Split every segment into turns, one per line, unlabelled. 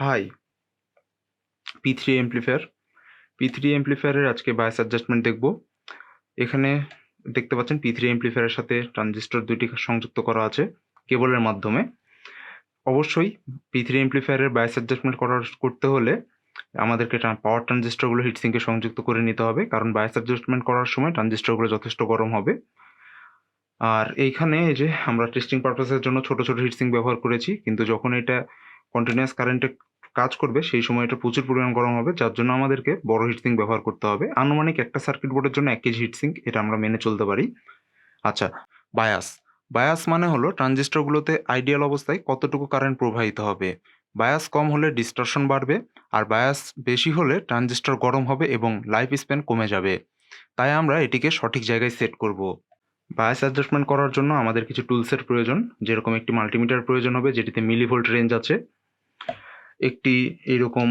Hi P three amplifier P three এমপ্লিফায়ারের আজকে bias adjustment দেখব। এখানে দেখতে পাচ্ছেন পি থ্রি এমপ্লিফায়ারের সাথে ট্রানজিস্টর দুইটি সংযুক্ত করা আছে কেবলের মাধ্যমে। অবশ্যই পি থ্রি এমপ্লিফায়ারের বায়াস অ্যাডজাস্টমেন্ট করার, করতে হলে আমাদেরকে পাওয়ার ট্রানজিস্টরগুলো হিটসিংকে সংযুক্ত করে নিতে হবে। কারণ বায়াস অ্যাডজাস্টমেন্ট করার সময় ট্রানজিস্টরগুলো যথেষ্ট গরম হবে। আর এইখানে এই যে আমরা টেস্টিং পারপাসের জন্য ছোট ছোট হিটসিং ব্যবহার করেছি। কিন্তু যখন এটা কন্টিনিউয়াস কারেন্টে কাজ করবে, সেই সময় এটা প্রচুর পরিমাণ গরম হবে, যার জন্য আমাদেরকে বড় হিটসিং ব্যবহার করতে হবে। আনুমানিক একটা সার্কিট বোর্ডের জন্য এক কেজি হিটসিং এটা আমরা মেনে চলতে পারি। আচ্ছা বায়াস বায়াস মানে হলো ট্রানজিস্টরগুলোতে আইডিয়াল অবস্থায় কতটুকু কারেন্ট প্রবাহিত হবে। বায়াস কম হলে ডিস্টরশন বাড়বে, আর বায়াস বেশি হলে ট্রানজিস্টর গরম হবে এবং লাইফ স্প্যান কমে যাবে। তাই আমরা এটিকে সঠিক জায়গায় সেট করব। বায়াস অ্যাডজাস্টমেন্ট করার জন্য আমাদের কিছু টুলসের প্রয়োজন, যেরকম একটি মাল্টিমিটার প্রয়োজন হবে, যেটিতে মিলিভোল্ট রেঞ্জ আছে। একটি এইরকম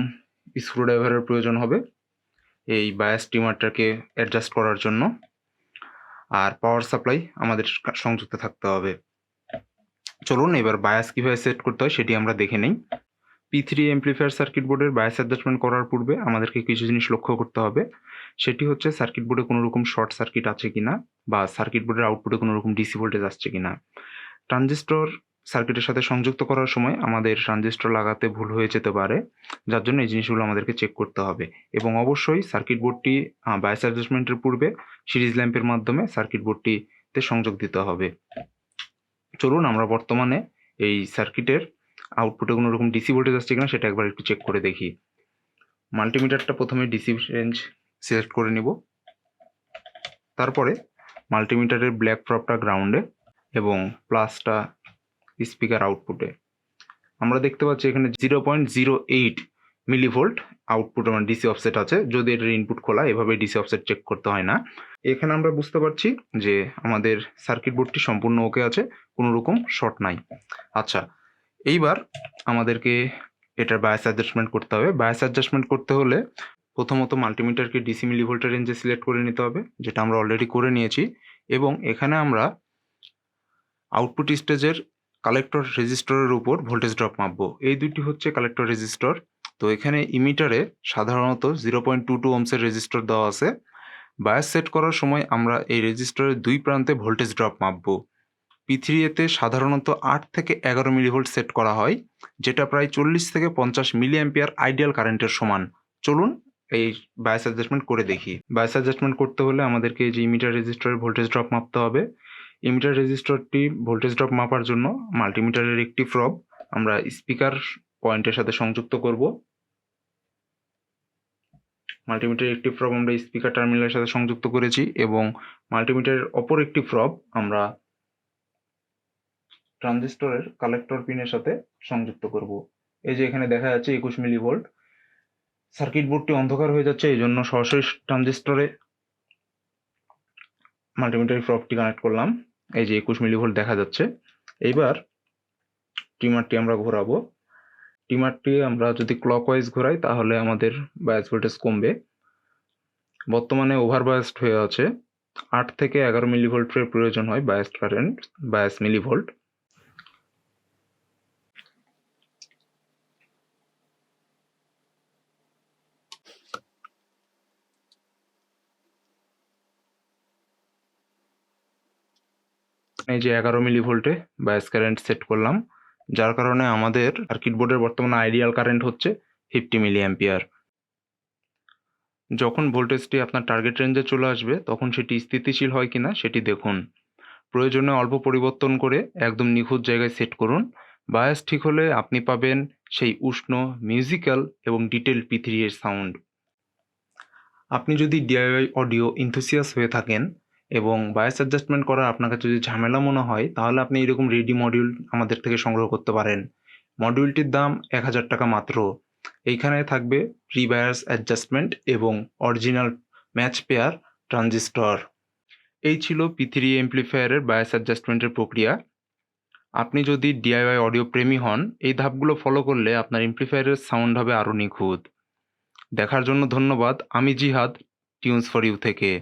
স্ক্রুড্রাইভারের প্রয়োজন হবে এই বায়াস টিমারটাকে অ্যাডজাস্ট করার জন্য। আর পাওয়ার সাপ্লাই আমাদের সংযুক্ত থাকতে হবে। চলুন এবার বায়াস কীভাবে সেট করতে হয় সেটি আমরা দেখে নেই। পি থ্রি এমপ্লিফায়ার সার্কিট বোর্ডের বায়াস অ্যাডজাস্টমেন্ট করার পূর্বে আমাদেরকে কিছু জিনিস লক্ষ্য করতে হবে। সেটি হচ্ছে সার্কিট বোর্ডে কোনো রকম শর্ট সার্কিট আছে কিনা বা সার্কিট বোর্ডের আউটপুটে কোনো রকম ডিসি ভোল্টেজ আসছে কিনা। ট্রানজিস্টর সার্কিটের সাথে সংযুক্ত করার সময় আমাদের ট্রানজিস্টর লাগাতে ভুল হয়ে যেতে পারে, যার জন্য এই জিনিসগুলো আমাদেরকে চেক করতে হবে। এবং অবশ্যই সার্কিট বোর্ডটি বায়াস অ্যাডজাস্টমেন্টের পূর্বে সিরিজ ল্যাম্পের মাধ্যমে সার্কিট বোর্ডটিতে সংযোগ দিতে হবে। চলুন আমরা বর্তমানে এই সার্কিটের আউটপুটে কোনো রকম ডিসি ভোল্টেজ আসছে কিনা সেটা একবার একটু চেক করে দেখি। মাল্টিমিটারটা প্রথমে ডিসি রেঞ্জ সিলেক্ট করে নিব। তারপরে মাল্টিমিটারের ব্ল্যাক প্রপটা গ্রাউন্ডে এবং প্লাসটা স্পিকার আউটপুটে আমরা দেখতে পাচ্ছি এখানে zero point zero eight millivolt output আমার ডিসি অফসেট আছে। যদি এটার ইনপুট খোলা, এভাবে ডিসি অফসেট চেক করতে হয় না। এখানে আমরা বুঝতে পারছি যে আমাদের সার্কিট বোর্ডটি সম্পূর্ণ ওকে আছে, কোনো রকম শর্ট নাই। আচ্ছা এইবার আমাদেরকে এটার বায়াস অ্যাডজাস্টমেন্ট করতে হবে। বায়াস অ্যাডজাস্টমেন্ট করতে হলে প্রথমত মাল্টিমিটারকে ডিসি মিলিভোল্টের রেঞ্জে সিলেক্ট করে নিতে হবে, যেটা আমরা অলরেডি করে নিয়েছি। এবং এখানে আমরা আউটপুট স্টেজের কালেক্টর রেজিস্টরের উপর ভোল্টেজ ড্রপ মাপবো। এই দুটি হচ্ছে কালেক্টর রেজিস্টর তো এখানে ইমিটারে সাধারণত জিরো পয়েন্ট টু টু ওমসের রেজিস্টর দেওয়া আছে। বায়াস সেট করার সময় আমরা এই রেজিস্টরের দুই প্রান্তে ভোল্টেজ ড্রপ মাপবো। পি থ্রি এতে সাধারণত আট থেকে এগারো মিলিভোল্ট সেট করা হয়, যেটা প্রায় চল্লিশ থেকে পঞ্চাশ মিলি অ্যাম্পিয়ার আইডিয়াল কারেন্টের সমান। চলুন এই বায়াস অ্যাডজাস্টমেন্ট করে দেখি। বায়াস অ্যাডজাস্টমেন্ট করতে হলে আমাদেরকে যে ইমিটার রেজিস্টরের ভোল্টেজ ড্রপ মাপতে হবে। ইমিটার রেজিস্টরটি ভোল্টেজ ড্রপ মাপার জন্য মাল্টিমিটারের একটি ফ্রব আমরা স্পিকার পয়েন্টের সাথে সংযুক্ত করব। মাল্টিমিটারের একটি ফ্রব আমরা স্পিকার টার্মিনালের সাথে সংযুক্ত করেছি এবং মাল্টিমিটারের অপর একটি ফ্রব আমরা ট্রানজিস্টরের কালেক্টর পিনের সাথে সংযুক্ত করব। এই যে এখানে দেখা যাচ্ছে একুশ মিলি ভোল্ট সার্কিট বোর্ডটি অন্ধকার হয়ে যাচ্ছে এই জন্য সরাসরি ট্রানজিস্টরে মাল্টিমিটার ফ্রকটি কানেক্ট করলাম। এই যে একুশ মিলিভোল্ট দেখা যাচ্ছে। এইবার টিমারটি আমরা ঘোরাবো। টিমারটি আমরা যদি ক্লকওয়াইজ ঘোরাই, তাহলে আমাদের বায়াস ভোল্টেজ কমবে। বর্তমানে ওভার বায়াসড হয়ে আছে। আট থেকে এগারো মিলিভোল্টের প্রয়োজন হয় বায়াস কারেন্ট বায়াস মিলি এই যে এগারো মিলি ভোল্টে বায়াস কারেন্ট সেট করলাম, যার কারণে আমাদের সার্কিট বোর্ডের বর্তমানে আইডিয়াল কারেন্ট হচ্ছে ফিফটি মিলি অ্যাম্পিয়ার যখন ভোল্টেজটি আপনার টার্গেট রেঞ্জে চলে আসবে, তখন সেটি স্থিতিশীল হয় কিনা সেটি দেখুন। প্রয়োজনে অল্প পরিবর্তন করে একদম নিখুঁত জায়গায় সেট করুন। বায়াস ঠিক হলে আপনি পাবেন সেই উষ্ণ মিউজিক্যাল এবং ডিটেল পি থ্রি এর সাউন্ড আপনি যদি ডিআইওয়াই অডিও ইনথুসিয়াস হয়ে থাকেন এবং বায়াস অ্যাডজাস্টমেন্ট করা আপনার কাছে যদি ঝামেলা মনে হয়, তাহলে আপনি এরকম রেডি মডিউল আমাদের থেকে সংগ্রহ করতে পারেন। মডিউলটির দাম এক হাজার টাকা মাত্র। এইখানে থাকবে প্রি বায়াস অ্যাডজাস্টমেন্ট এবং অরিজিনাল ম্যাচ পেয়ার ট্রানজিস্টর এই ছিল পি থ্রি এমপ্লিফায়ারের বায়াস অ্যাডজাস্টমেন্টের প্রক্রিয়া। আপনি যদি ডিআইওয়াই অডিও প্রেমী হন, এই ধাপগুলো ফলো করলে আপনার এমপ্লিফায়ারের সাউন্ড হবে আরও নিখুঁত। দেখার জন্য ধন্যবাদ। আমি জিহাদ টিউনস ফর ইউ থেকে।